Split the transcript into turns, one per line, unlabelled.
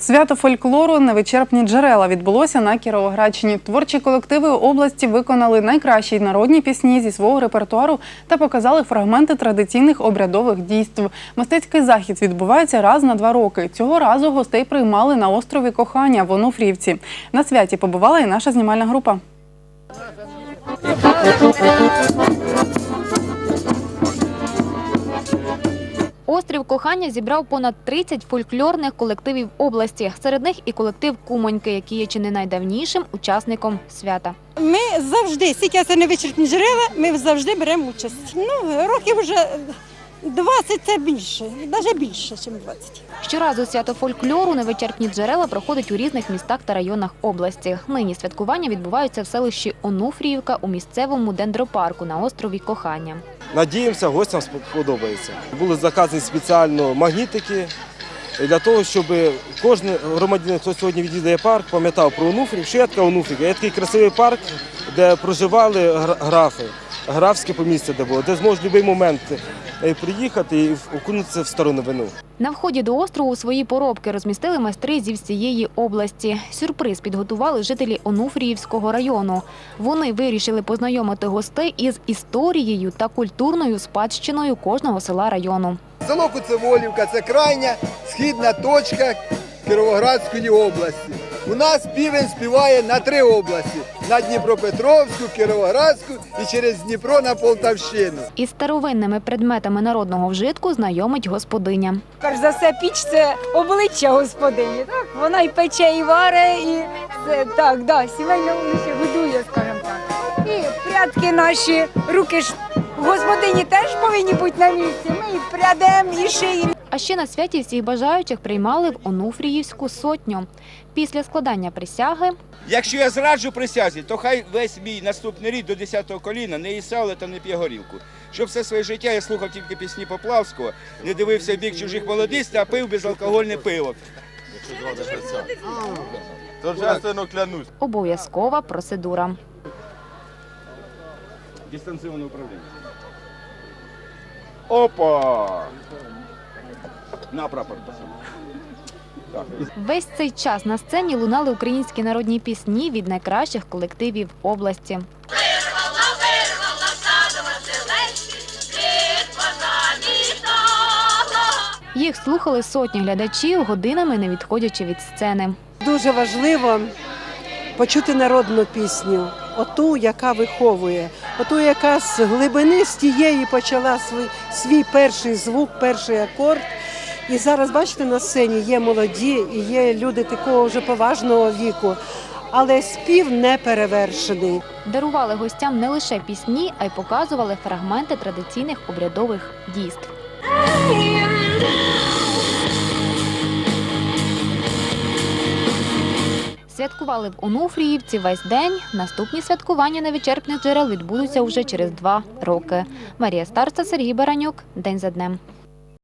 Свято фольклору Невичерпні джерела відбулося на Кіровоградщині. Творчі колективи області виконали найкращі народні пісні зі свого репертуару та показали фрагменти традиційних обрядових дійств. Мистецький захід відбувається раз на два роки. Цього разу гостей приймали на острові Кохання в Онуфріївці. На святі побувала і наша знімальна група.
Острів кохання зібрав понад 30 фольклорних колективів області. Серед них і колектив Кумоньки, який є чи не найдавнішим учасником свята.
Ми завжди, скільки це не вичерпні джерела, ми завжди беремо участь. Ну, років вже 20 це більше, навіть більше, ніж 20.
Щоразу свято фольклору невичерпні джерела проходить у різних містах та районах області. Нині святкування відбуваються в селищі Онуфріївка у місцевому дендропарку на острові Кохання.
Надіємося, гостям сподобається. Були заказані спеціально магнітики для того, щоб кожен громадянин, хто сьогодні відвідає парк, пам'ятав про Онуфрів, що є така онуфрів. Є такий красивий парк, де проживали графи, графське помістя, де було, де зможуть в будь-який момент е, приїхати і окунутися в стару новину.
На вході до острову свої поробки розмістили майстри зі всієї області. Сюрприз підготували жителі Онуфріївського району. Вони вирішили познайомити гостей із історією та культурною спадщиною кожного села району.
Село Куцеволівка це крайня східна точка Кіровоградської області. У нас півень співає на три області: на Дніпропетровську, Кіровоградську і через Дніпро на Полтавщину.
Із старовинними предметами народного вжитку знайомить господиня.
Перш за все, піч це обличчя господині. Так? Вона і пече, і варе, і це, так, да, сімейно ще годує, скажімо так. І прядки наші, руки ж господині теж повинні бути на місці. Ми і прядемо, і шиємо.
А ще на святі всіх бажаючих приймали в Онуфріївську сотню. Після складання присяги
Якщо я зраджу присязі, то хай весь мій наступний рік до 10-го коліна не їсть сало та не п'є горілку. Щоб все своє життя я слухав тільки пісні Поплавського, не дивився в бік чужих молодиць, а пив безалкогольне пиво.
Торжественно клянусь.
обов'язкова процедура.
Дистанційне управління. Опа! На прапор. Так.
Весь цей час на сцені лунали українські народні пісні від найкращих колективів області. Їх слухали сотні глядачів, годинами не відходячи від сцени.
Дуже важливо почути народну пісню, оту, яка виховує, оту, яка з глибини з тієї почала свій, свій перший звук, перший акорд. І зараз, бачите, на сцені є молоді і є люди такого вже поважного віку, але спів не перевершений.
Дарували гостям не лише пісні, а й показували фрагменти традиційних обрядових дійств. Святкували в Онуфріївці весь день. Наступні святкування невичерпних джерел відбудуться уже через два роки. Марія Старця, Сергій Баранюк. День за днем.